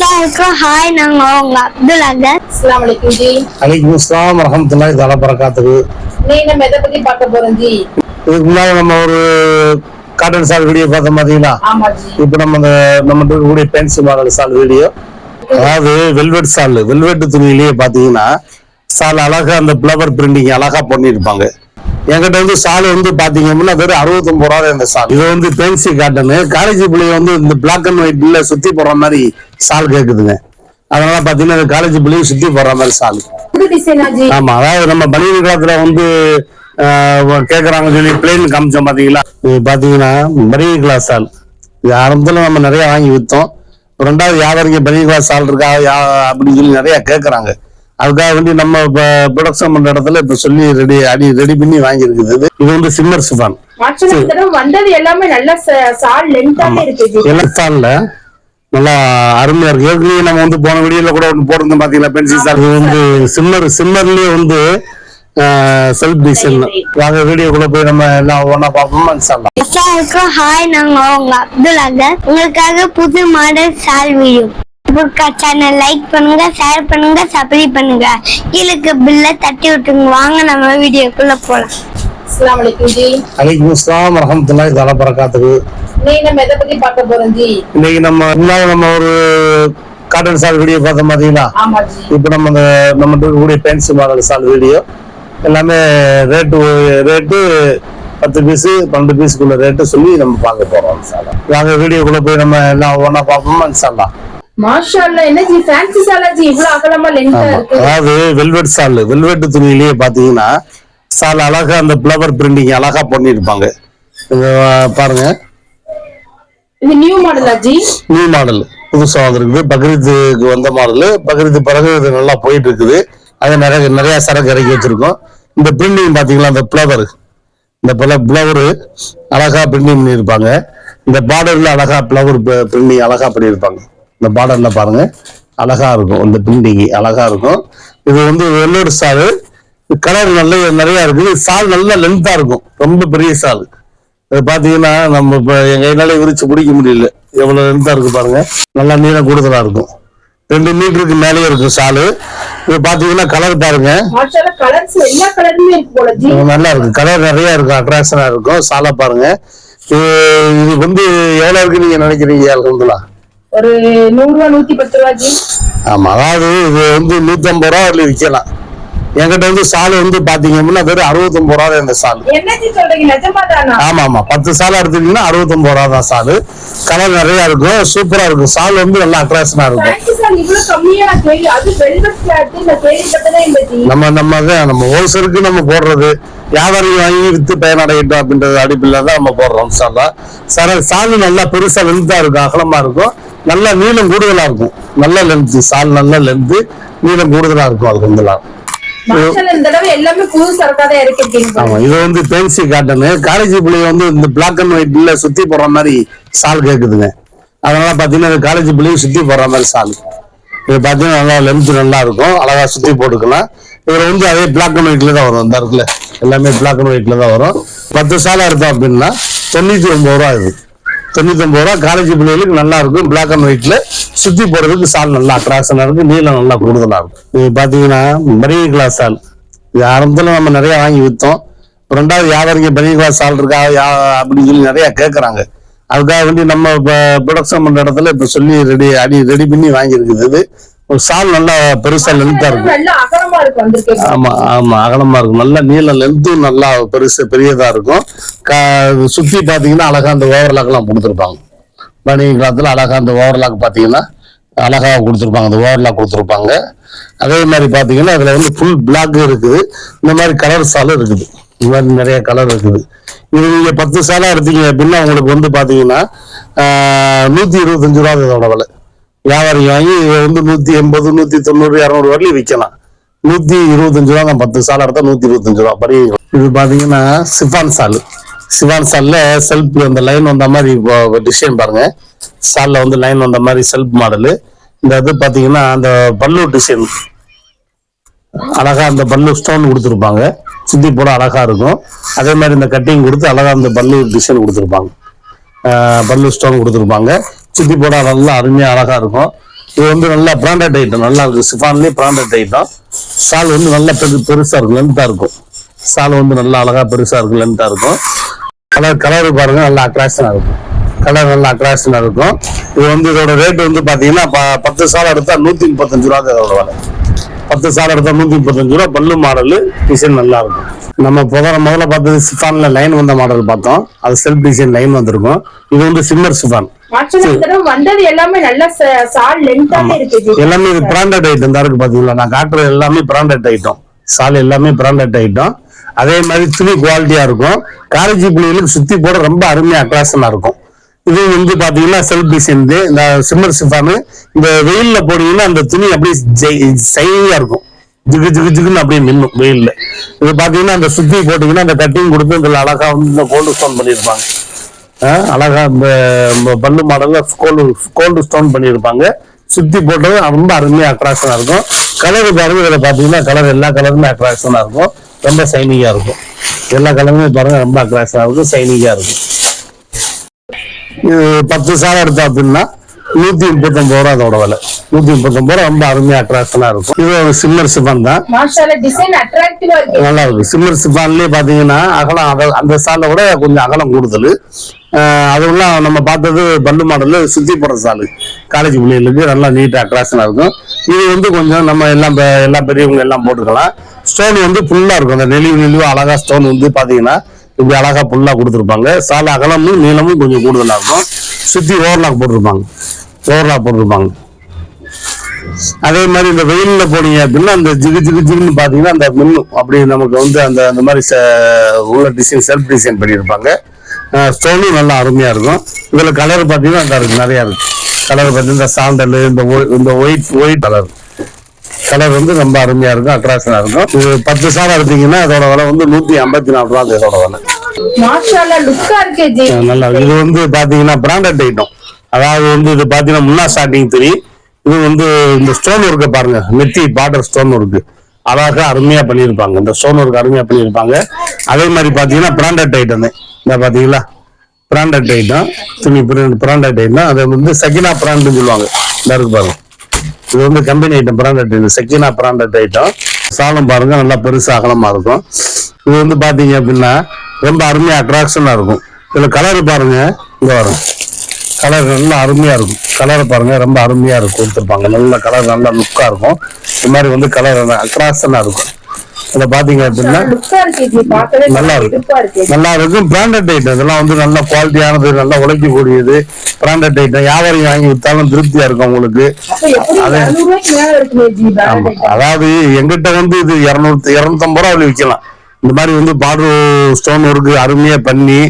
அஸ்ஸலாமுக்கும் hi நாங்க உங்க அப்துல் அகர் அஸ்லாம் வலைக்கும் ஜி அலைக்கும் நம்ம எதை பத்தி பார்க்க போறோம் ஜி இதுக்கு முன்னாடி நம்ம ஒரு காட்டன் சால் வீடியோ பார்த்தோம் பாத்தீங்களா? இப்போ நம்ம இந்த நம்ம இருக்கக்கூடிய பென்சில் மாடல் சால் வீடியோ. அதாவது வெல்வெட் சால் வெல்வெட் துணியிலேயே பாத்தீங்கன்னா சால் அழகா அந்த ஃப்ளவர் பிரிண்டிங் அழகா பண்ணியிருப்பாங்க. என்கிட்ட வந்து சால் வந்து பாத்தீங்க அப்படின்னா வெறும் அறுபத்தொன்பது ரூபா இந்த சால். இது வந்து பென்சி காட்டனு காலேஜ் பிள்ளைங்க வந்து இந்த பிளாக் அண்ட் ஒயிட்ல சுத்தி போடுற மாதிரி சால் கேக்குதுங்க. அதனால பாத்தீங்கன்னா காலேஜ் பிள்ளைங்க சுத்தி போடுற மாதிரி சால். ஆமா அதாவது நம்ம பனியன் காலத்துல வந்து கேக்குறாங்க சொல்லி பிளேன் காமிச்சோம் பாத்தீங்களா? இது பாத்தீங்கன்னா பனியன் கிளாஸ் சால். இது ஆரம்பத்துல நம்ம நிறைய வாங்கி வித்தோம். ரெண்டாவது வியாபாரிங்க பனியன் கிளாஸ் சால் இருக்கா யா- அப்படின்னு சொல்லி நிறைய கேக்குறாங்க. அதுக்காக வேண்டி நம்ம இப்ப ப்ரொடக்ஷன் பண்ற இடத்துல இப்ப சொல்லி ரெடி அடி ரெடி பண்ணி வாங்கி இருக்குது இது வந்து சிம்மர் வந்தது எல்லாமே நல்ல சால் லென்த்தாவே இருக்கு நல்லா அருமையா இருக்கு. ஏற்கனவே நம்ம வந்து போன வீடியோல கூட ஒன்று போட்டிருந்தோம் பாத்தீங்களா பென்சில் சார் இது வந்து சிம்மர் சிம்மர்லயே வந்து செல்ஃப் டிசைன் வாங்க வீடியோக்குள்ள போய் நம்ம எல்லாம் ஒவ்வொன்றா பார்ப்போமா ஹாய் நாங்க உங்க அப்துல் அகர் உங்களுக்காக புது மாடல் சால் வீடியோ. புக்கா சேனல் லைக் பண்ணுங்க ஷேர் பண்ணுங்க சப்ஸ்கிரைப் பண்ணுங்க. கீழே பில்ல தட்டி விட்டுங்க வாங்க நம்ம வீடியோக்குள்ள போலாம். அஸ்லாம் வலைக்கும் ஜி. அலைக்கும் இஸ்லாம் வரமத்துல்லாஹி தலா பரக்காத்துக்கு இன்னைக்கு நம்ம எதை பத்தி பார்க்க போறோம் ஜி? இன்னைக்கு நம்ம முன்னாடி நம்ம ஒரு காட்டன் சால் வீடியோ பார்த்தோம் பாத்தீங்களா? ஆமா ஜி. இப்போ நம்ம இந்த நம்ம இருக்கக்கூடிய பென்சில் மாடல் சால் வீடியோ. எல்லாமே ரேட்டு ரேட்டு பத்து பீஸு பன்னெண்டு பீஸுக்குள்ள ரேட்டு சொல்லி நம்ம பார்க்க போறோம் இன்ஷால்லா. வாங்க வீடியோக்குள்ள போய் நம்ம எல்லாம் ஒவ்வொன்றா பார்ப்போமா இன்ஷால்லா அதாவது வெல்வெட் சால் வெல்வெட் துணியிலேயே பாத்தீங்கன்னா சால் அழகா அந்த ஃப்ளவர் பிரிண்டிங் அழகா பண்ணியிருப்பாங்க. இங்க பாருங்க. நியூ மாடலா புதுசா வந்திருக்குது. பக்ரீத்துக்கு வந்த மாடல் பக்ரீத்து பிறகு இது நல்லா போயிட்டு இருக்குது அது நிறைய நிறைய சரக்கு இறக்கி வச்சிருக்கோம். இந்த பிரிண்டிங் பாத்தீங்களா அந்த ஃப்ளவர் இந்த ஃப்ளவர் அழகா பிரிண்டிங் பண்ணியிருப்பாங்க. இந்த பார்டர்ல அழகா ஃப்ளவர் பிரிண்டிங் அழகா பண்ணியிருப்பாங்க. இந்த பார்டர்ல பாருங்க. அழகா இருக்கும். இந்த பிரிண்டிங் அழகா இருக்கும். இது வந்து வெள்ளோடு சால் கலர் நல்ல நிறைய இருக்குது சால் நல்ல லென்த்தா இருக்கும். ரொம்ப பெரிய சால் இது பாத்தீங்கன்னா நம்ம இப்ப எங்க கையினால விரிச்சு பிடிக்க முடியல. எவ்வளவு லென்த்தா இருக்கு பாருங்க. நல்லா நீளம் கூடுதலா இருக்கும். ரெண்டு மீட்டருக்கு மேலேயே இருக்கும் சாலு இது பாத்தீங்கன்னா கலர் பாருங்க. நல்லா இருக்கு. கலர் நிறைய இருக்கும் அட்ராக்ஷனா இருக்கும். சாலை பாருங்க. இது வந்து எவ்வளவு இருக்கு நீங்க நினைக்கிறீங்க அல்ஹம்துலில்லாஹ்? ஒரு நூறு ரூபா நூத்தி பத்து ரூபா ஜி ஆமா அதாவது இது வந்து நூத்தி ஐம்பது ரூபா வரல விற்கலாம். என்கிட்ட வந்து சால் வந்து பாத்தீங்க அப்படின்னா வெறும் அறுபத்தொன்பது ரூபா தான் இந்த சால். தானா ஆமா ஆமா. பத்து சால் எடுத்தீங்கன்னா அறுபத்தொன்பது ரூபா தான் சால். கலர் நிறைய இருக்கும் சூப்பரா இருக்கும். சால் வந்து நல்லா அட்ராக்ஷனா இருக்கும். நம்ம நம்ம தான் நம்ம ஹோல்சேலுக்கு நம்ம போடுறது. வியாபாரி வாங்கி வித்து பயனடையட்டும் அப்படின்றது அடிப்பில் தான் நம்ம போடுறோம் சாலா சர சால் நல்லா பெருசா லென்த்தா இருக்கும் அகலமா இருக்கும். நல்ல நீளம் கூடுதலா இருக்கும். நல்ல லென்த் சால் நல்ல லென்த் நீளம் கூடுதலா இருக்கும் தான் இறக்கிருக்கீங்க ஆமா இது வந்து பென்சி காட்டனு காலேஜ் பிள்ளைங்க வந்து இந்த பிளாக் அண்ட் ஒயிட்ல சுத்தி போடுற மாதிரி சால் கேக்குதுங்க. அதனால பாத்தீங்கன்னா காலேஜ் பிள்ளைங்க சுத்தி போடுற மாதிரி சால் இது பாத்தீங்கன்னா நல்லா லென்த் நல்லா இருக்கும். அழகா சுத்தி போட்டுக்கலாம். இதுல வந்து அதே பிளாக் அண்ட் ஒயிட்ல தான் வரும். இந்த இருக்குல்ல எல்லாமே பிளாக் அண்ட் ஒயிட்ல தான் வரும். பத்து சாலா எடுத்தோம் அப்படின்னா தொண்ணூத்தி ஒன்பது ரூபா இது தொண்ணூத்தொம்பது ரூபா காலேஜ் பிள்ளைகளுக்கு நல்லா இருக்கும். பிளாக் அண்ட் ஒயிட்ல சுத்தி போடுறதுக்கு சால் நல்லா அட்ராக்ஷனா இருக்கும். நீளம் நல்லா கூடுதலா இருக்கும். இது பாத்தீங்கன்னா மரியை கிளாஸ் சால். இது ஆரம்பத்துல நம்ம நிறைய வாங்கி வித்தோம். ரெண்டாவது வியாபாரிங்க பனியன் கிளாஸ் சால் இருக்கா? யா- அப்படின்னு சொல்லி நிறைய கேட்கறாங்க அதுக்காக வேண்டி நம்ம இப்போ ப்ரொடக்ஷன் பண்ற இடத்துல இப்ப சொல்லி ரெடி அடி ரெடி பண்ணி வாங்கியிருக்குது ஒரு சால் நல்லா பெருசா லென்த்தா இருக்கும். ஆமா ஆமா அகலமா இருக்கும். நல்ல நீளம் லென்த்தும் நல்லா பெருசு பெரியதா இருக்கும். க- சுத்தி பாத்தீங்கன்னா அழகா அந்த ஓவர்லாக் எல்லாம் கொடுத்துருப்பாங்க. பனியன் கிளாத்துல அழகா அந்த ஓவர்லாக் பாத்தீங்கன்னா அழகா கொடுத்துருப்பாங்க. அந்த ஓவர்லாக் கொடுத்துருப்பாங்க. அதே மாதிரி பாத்தீங்கன்னா அதுல வந்து ஃபுல் பிளாக் இருக்குது. இந்த மாதிரி கலர் சாலும் இருக்குது. இந்த மாதிரி நிறைய கலர் இருக்குது. இது நீங்க பத்து சாலா எடுத்தீங்க அப்படின்னா உங்களுக்கு வந்து பாத்தீங்கன்னா நூத்தி இருபத்தஞ்சு ரூபா இதோட விலை. வியாபாரி வாங்கி இதை வந்து நூத்தி எண்பது நூத்தி தொண்ணூறு இரநூறு வரையும் விற்கலாம். நூத்தி இருபத்தஞ்சு ரூபா தான் பத்து சால் எடுத்தா நூத்தி இருபத்தஞ்சு ரூபா. படி இது பாத்தீங்கன்னா சிஃபான் சால். சிஃபான் சால்ல செல்ஃப் அந்த லைன் வந்த மாதிரி டிசைன் பாருங்க. சால்ல வந்து லைன் வந்த மாதிரி செல்ஃப் மாடலு இந்த இது பாத்தீங்கன்னா அந்த பல்லு டிசைன் அழகா அந்த பல்லு ஸ்டோன் கொடுத்துருப்பாங்க. சுத்தி போட அழகா இருக்கும். அதே மாதிரி இந்த கட்டிங் கொடுத்து அழகா அந்த பல்லு டிசைன் கொடுத்துருப்பாங்க. பல்லு ஸ்டோன் கொடுத்துருப்பாங்க. சுத்தி போட நல்லா அருமையா அழகா இருக்கும். இது வந்து நல்லா பிராண்டட் ஐட்டம் நல்லா இருக்கு. சிஃபான்லயே பிராண்டட் ஐட்டம் சால் வந்து நல்லா பெரு பெருசா இருக்கும். லென்த்தா இருக்கும். சால் வந்து நல்லா அழகா பெருசா இருக்கும். லென்த்தா இருக்கும். கலர் கலர் பாருங்க நல்லா அட்ராக்ஷனா இருக்கும். கலர் நல்லா அட்ராக்ஷனா இருக்கும். இது வந்து இதோட ரேட் வந்து பாத்தீங்கன்னா ப- பத்து சால் எடுத்தா நூத்தி முப்பத்தஞ்சு ரூபா இதோட விலை. பத்து சால் எடுத்தா நூத்தி முப்பத்தஞ்சு ரூபா பல்லு மாடல் டிசைன் நல்லா இருக்கும் நம்ம முதல்ல முதல்ல பார்த்தது சிஃபான்ல லைன் வந்த மாடல் பார்த்தோம். அது செல்ஃப் டிசைன் லைன் வந்திருக்கும். இது வந்து சிம்மர் சிஃபான். எல்லாமே இது பிராண்டட் ஐட்டம் தான் இருக்கு பாத்தீங்களா நான் காட்டுற எல்லாமே பிராண்டட் ஐட்டம் சால் எல்லாமே பிராண்டட் ஐட்டம் அதே மாதிரி துணி குவாலிட்டியா இருக்கும். காலேஜ் பிள்ளைகளுக்கு சுத்தி போட ரொம்ப அருமையா அட்ராக்ஷனா இருக்கும். இது வந்து பாத்தீங்கன்னா செல்ஃப் டிசைன் இந்த சிம்மர் சிஃபானு இந்த வெயில்ல போனீங்கன்னா அந்த துணி அப்படியே சைனியா இருக்கும். ஜிகு ஜிகு ஜிகுன்னு அப்படியே நின்னும் வெயில்ல. இது பாத்தீங்கன்னா அந்த சுத்தி போட்டீங்கன்னா அந்த கட்டிங் கொடுத்து இந்த அழகா வந்து இந்த கோல்டு ஸ்டோன் பண்ணியிருப்பாங்க. அழகா இந்த பல்லு மாடல்ல கோல்டு கோல்டு ஸ்டோன் பண்ணியிருப்பாங்க. சுத்தி போட்டது ரொம்ப அருமையா அட்ராக்ஷனா இருக்கும். கலர் பாருங்க இதுல பாத்தீங்கன்னா கலர் எல்லா கலருமே அட்ராக்ஷனா இருக்கும். ரொம்ப சைனிங்கா இருக்கும். எல்லா கலருமே பாருங்க ரொம்ப அட்ராக்ஷனா இருக்கும் சைனிங்கா இருக்கும். பத்து சாலை எடுத்தா அப்படின்னா நூத்தி முப்பத்தொன்பது ரூபா அதோட விலை. நூத்தி முப்பத்தொன்பது ரூபா ரொம்ப அருமையா அட்ராக்ஷனா இருக்கும். இது ஒரு சிம்மர் சிஃபன் தான். நல்லா இருக்கு. சிம்மர் சிஃபான்லயே பாத்தீங்கன்னா அகலம் அத- அந்த சாலை விட கொஞ்சம் அகலம் கூடுதல். அதுலாம் நம்ம பார்த்தது பல்லு மாடல்ல சுத்தி போடுற சாலு. காலேஜ் பிள்ளைகளுக்கு நல்லா நீட்டா அட்ராக்ஷனா இருக்கும். இது வந்து கொஞ்சம் நம்ம எல்லாம் பெ- எல்லா பெரியவங்க எல்லாம் போட்டுக்கலாம். ஸ்டோன் வந்து ஃபுல்லா இருக்கும். அந்த நெளிவு நெளிவு அழகா ஸ்டோன் வந்து பாத்தீங்கன்னா இப்படி அழகா புல்லா கொடுத்துருப்பாங்க. சாலை அகலமும் நீளமும் கொஞ்சம் கூடுதலா இருக்கும். சுத்தி ஓவர்லாக் போட்டிருப்பாங்க. ஓவர்லாக் போட்டிருப்பாங்க. அதே மாதிரி இந்த வெயில்ல போனீங்க அப்படின்னா அந்த ஜிகு ஜிகு ஜிகுன்னு பாத்தீங்கன்னா அந்த மின்னும் அப்படி நமக்கு வந்து அந்த அந்த மாதிரி ச- உள்ள டிசைன் செல்ஃப் டிசைன் பண்ணியிருப்பாங்க. ஸ்டோனும் நல்லா அருமையா இருக்கும். இதுல கலர் பாத்தீங்கன்னா அந்த இருக்கு நிறைய இருக்கு. கலர் பார்த்தீங்கன்னா இந்த சாண்டல் இந்த இந்த ஒயிட் ஒயிட் கலர் கலர் வந்து ரொம்ப அருமையா இருக்கும் அட்ராக்ஷனா இருக்கும். இது பத்து சாரம் எடுத்தீங்கன்னா அதோட விலை வந்து நூத்தி ஐம்பத்தி நாலு ரூபா இதோட விலை. நல்லா இது வந்து பாத்தீங்கன்னா பிராண்டட் ஐட்டம் அதாவது வந்து இது பாத்தீங்கன்னா முன்னா ஸ்டார்டிங் துணி. இது வந்து இந்த ஸ்டோன் ஒர்க்கை பாருங்க. நெத்தி பார்டர் ஸ்டோன் ஒர்க்கு அழகா அருமையா பண்ணியிருப்பாங்க. இந்த ஸ்டோன் ஒர்க் அருமையா பண்ணியிருப்பாங்க. அதே மாதிரி பாத்தீங்கன்னா பிராண்டட் ஐட்டம் இந்த பாத்தீங்களா? பிராண்டட் ஐட்டம் துணி பிராண்டட் ஐட்டம் அதை வந்து சகினா பிராண்ட்னு சொல்லுவாங்க. இந்த இருக்கு பாருங்க. இது வந்து கம்பெனி ஐட்டம் பிராண்டட் ஐட்டம் செக்கினா பிராண்டட் ஐட்டம் சாலம் பாருங்க நல்லா பெருசு அகலமா இருக்கும். இது வந்து பாத்தீங்க அப்படின்னா ரொம்ப அருமையா அட்ராக்ஷனா இருக்கும். இதுல கலர் பாருங்க இங்க வரும். கலர் நல்லா அருமையா இருக்கும். கலர் பாருங்க ரொம்ப அருமையா இருக்கும். கொடுத்துருப்பாங்க. நல்ல கலர் நல்லா லுக்கா இருக்கும். இந்த மாதிரி வந்து கலர் அட்ராக்ஷனா இருக்கும். இதை பாத்தீங்க அப்படின்னா நல்லா இருக்கு எடுப்பா இருக்கு. நல்லா இருக்கும். பிராண்டட் ஐட்டம் இதெல்லாம் வந்து நல்ல குவாலிட்டியானது நல்லா உழைக்கக்கூடியது. பிராண்டட் ஐட்டம் வியாபாரி வாங்கி வித்தாலும் திருப்தியா இருக்கும் உங்களுக்கு. இருக்குமே. அதாவது எங்கிட்ட வந்து இது இருநூத்தி இருநூத்தம்பது ரூபா விற்கலாம். இந்த மாதிரி வந்து பார்டர் ஸ்டோன் ஒர்க்கு அருமையா பண்ணி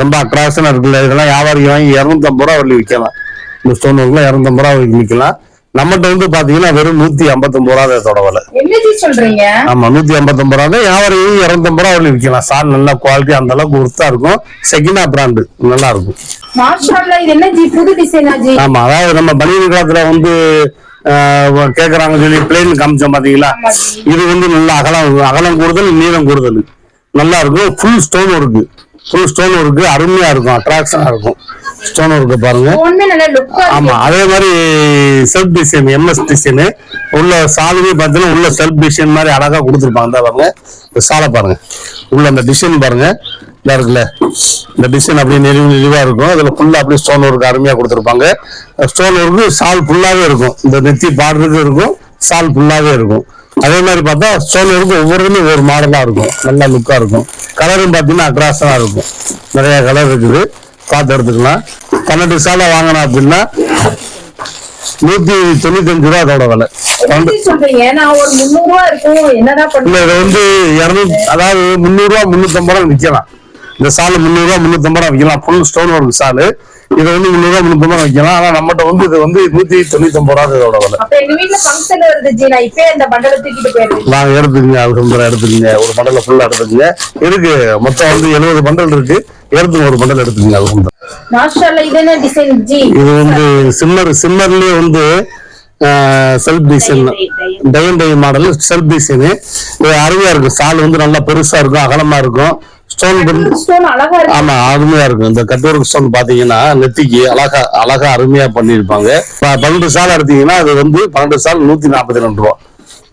ரொம்ப அட்ராக்ஷனா இருக்குல்ல இதெல்லாம் வியாபாரி வாங்கி இருநூத்தம்பது ரூபா வரை விற்கலாம். இந்த ஸ்டோன் ஒர்க்லாம் இருநூத்தம்பது ரூபா வரைக்கும் விற்கலாம். நம்மகிட்ட வந்து பாத்தீங்கன்னா வெறும் நூத்தி ஐம்பத்தொன்பது ரூபா இதோட விலை. சொல்றீங்க? ஆமா நூத்தி ஐம்பத்தொன்பது ரூபா தான் வியாபாரி இருநூத்தம்பது ரூபா வரை விற்கலாம். சால் நல்லா குவாலிட்டி அந்த அளவுக்கு ஒர்த்தா இருக்கும். செகினா பிராண்டு நல்லா இருக்கும். ஆமா அதாவது நம்ம பனியன் காலத்துல வந்து கேக்குறாங்க சொல்லி பிளேன் காமிச்சோம் பாத்தீங்களா. இது வந்து நல்ல அகலம் அகலம் கூடுதல் நீளம் கூடுதல். நல்லா இருக்கும். Full stone work. Full stone work. அருமையா இருக்கும். அட்ராக்ஷனா இருக்கும். ஸ்டோன் ஒர்க்கு பாருங்க. ஆமா அதே மாதிரி செல்ஃப் டிசைன் எம்எஸ் டிசைனு உள்ள சாலுமே பார்த்தீங்கன்னா உள்ள செல்ஃப் டிசைன் மாதிரி அழகா கொடுத்துருப்பாங்க. இந்த பாருங்க. இந்த சாலை பாருங்க. உள்ள அந்த டிசைன் பாருங்க. இதா இருக்குல்ல. இந்த டிசைன் அப்படியே நெளிவு நெளிவா இருக்கும். அதுல ஃபுல்லா அப்படியே ஸ்டோன் ஒர்க் அருமையா கொடுத்துருப்பாங்க. ஸ்டோன் ஒர்க்கு சால் ஃபுல்லாவே இருக்கும். இந்த நெத்தி பார்டருக்கு இருக்கும். சால் ஃபுல்லாவே இருக்கும். அதே மாதிரி பார்த்தா ஸ்டோன் ஒர்க்கு ஒவ்வொருமே ஒரு மாடலா இருக்கும். நல்லா லுக்கா இருக்கும். கலரும் பார்த்தீங்கன்னா அட்ராக்ஷனா இருக்கும். நிறைய கலர் இருக்குது. பார்த்து எடுத்துக்கலாம். பன்னெண்டு சாலை வாங்கினோம் அப்படின்னா நூத்தி தொண்ணூத்தஞ்சு ரூபா அதோட விலை. ஒரு இல்ல இது வந்து இருநூத்தி அதாவது முந்நூறு ரூபா முன்னூத்தம்பது ரூபா விற்கலாம் இந்த சாலு முந்நூறு ரூபா முன்னூத்தம்பது ரூபா விற்கலாம் ஃபுல் ஸ்டோன் ஒர்க் சாலு. இது வந்து முந்நூறு ரூபா முன்னூத்தம்பது ரூபா விற்கலாம் ஆனா நம்மகிட்ட வந்து இது வந்து நூத்தி தொண்ணூத்தொன்பது ரூபா இதோட விலை. வாங்க எடுத்துக்கங்க அல்ஹம்துலில்லாஹ் எடுத்துக்கங்க. ஒரு பண்டல ஃபுல்லா எடுத்துக்கங்க. இருக்கு. மொத்தம் வந்து எழுபது பண்டல் இருக்கு. எடுத்துங்க ஒரு பண்டல் எடுத்துக்கங்க அல்ஹம்துலில்லாஹ் மாஷால இது வந்து சிம்மர் சிம்மர்லயே வந்து self design tie and dye model self design இது அருமையா இருக்கும். சால் வந்து நல்லா பெருசா இருக்கும் அகலமா இருக்கும். ஸ்டோன் பண்ணி ஆமா அருமையா இருக்கும். இந்த கட்டோருக்கு ஸ்டோன் பாத்தீங்கன்னா நெத்திக்கு அழகா அழகா அருமையா பண்ணிருப்பாங்க பன்னெண்டு சால் எடுத்தீங்கன்னா அது வந்து பன்னெண்டு சால் நூத்தி நாற்பத்தி ரெண்டு ரூபா.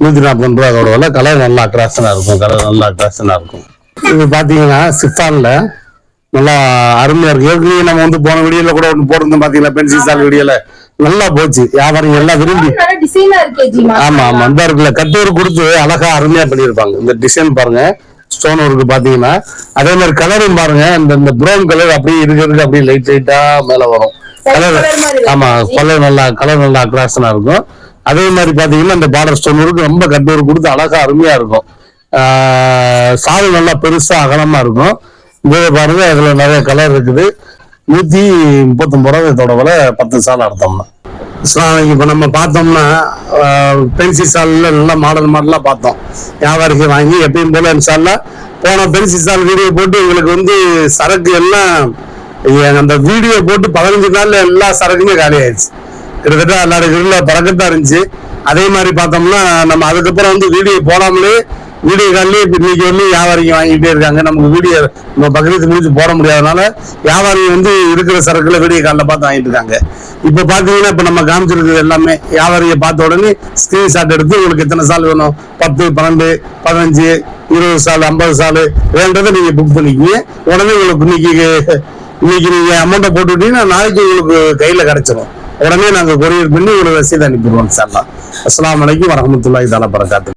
நூத்தி நாற்பத்தி ரெண்டு ரூபா அதோட விலை. கலர் நல்லா அட்ராக்ஷனா இருக்கும் கலர் நல்லா அட்ராக்ஷனா இருக்கும். இது பாத்தீங்கன்னா சிஃபான்ல நல்லா அருமையா இருக்கு. ஏற்கனவே நம்ம வந்து போன வீடியோல கூட ஒன்று போட்டிருந்தோம் பாத்தீங்களா? பென்சில் சால் வீடியோல. நல்லா போச்சு. வியாபாரம் எல்லாம் விரும்பி. ஆமா ஆமா. அந்த இருக்குல்ல கட்டோர் கொடுத்து அழகா அருமையா பண்ணிருப்பாங்க இந்த டிசைன் பாருங்க. ஸ்டோன் ஒர்க் பாத்தீங்கன்னா. அதே மாதிரி கலரும் பாருங்க. இந்த இந்த ப்ரௌன் கலர் அப்படியே இருக்கிறதுக்கு அப்படியே லைட் லைட்டா மேல வரும். கலர். ஆமா கலர் நல்லா கலர் நல்லா அட்ராக்ஷனா இருக்கும். அதே மாதிரி பாத்தீங்கன்னா இந்த பார்டர் ஸ்டோன் ஒர்க் ரொம்ப கட்டோர் கொடுத்து அழகா அருமையா இருக்கும். சால் நல்லா பெருசா அகலமா இருக்கும். இது பாருங்க அதுல நிறைய கலர் இருக்குது. நூத்தி முப்பத்தொன்பது ரூபா இதோட விலை பத்து சால் அர்த்தம்னா இஸ்லாம் இப்போ நம்ம பார்த்தோம்னா பென்சில் சால்ல நல்லா மாடல் மாடலா பார்த்தோம். வியாபாரிக்கு வாங்கி எப்பயும் போல இன்ஷால்லா போன பென்சில் சால் வீடியோ போட்டு எங்களுக்கு வந்து சரக்கு எல்லாம் அந்த வீடியோ போட்டு பதினஞ்சு நாள்ல எல்லா சரக்குமே காலி ஆயிடுச்சு. கிட்டத்தட்ட எல்லாரும் வீடுல பறக்கத்தான் இருந்துச்சு. அதே மாதிரி பார்த்தோம்னா நம்ம அதுக்கப்புறம் வந்து வீடியோ போடாமலே வீடியோ காலிலே இப்போ இன்னைக்கு வந்து வியாபாரிங்க வாங்கிட்டே இருக்காங்க. நமக்கு வீடியோ நம்ம பக்ரீத் முடிச்சு போட முடியாதனால வியாபாரிங்க வந்து இருக்கிற சரக்குல வீடியோ காலில் பார்த்து வாங்கிட்டு இருக்காங்க. இப்போ பார்த்தீங்கன்னா இப்போ நம்ம காமிச்சிருக்கிறது எல்லாமே வியாபாரியை பார்த்த உடனே ஸ்கிரீன்ஷாட் எடுத்து உங்களுக்கு எத்தனை சால் வேணும்? பத்து பன்னெண்டு பதினஞ்சு இருபது சால் ஐம்பது சால் வேண்டதை நீங்க புக் பண்ணிக்கிங்க. உடனே உங்களுக்கு இன்னைக்கு இன்னைக்கு நீங்க அமௌண்ட்டை போட்டுவிட்டீங்கன்னா நாளைக்கு உங்களுக்கு கையில கிடைச்சிடும் உடனே நாங்க கொரியர் பண்ணி உங்களுக்கு ரசீது அனுப்பிடுவோம் சார் அஸ்லாம் வலைக்கும் வரஹ்மத்துல்லாஹி தஆலா பரகாத்து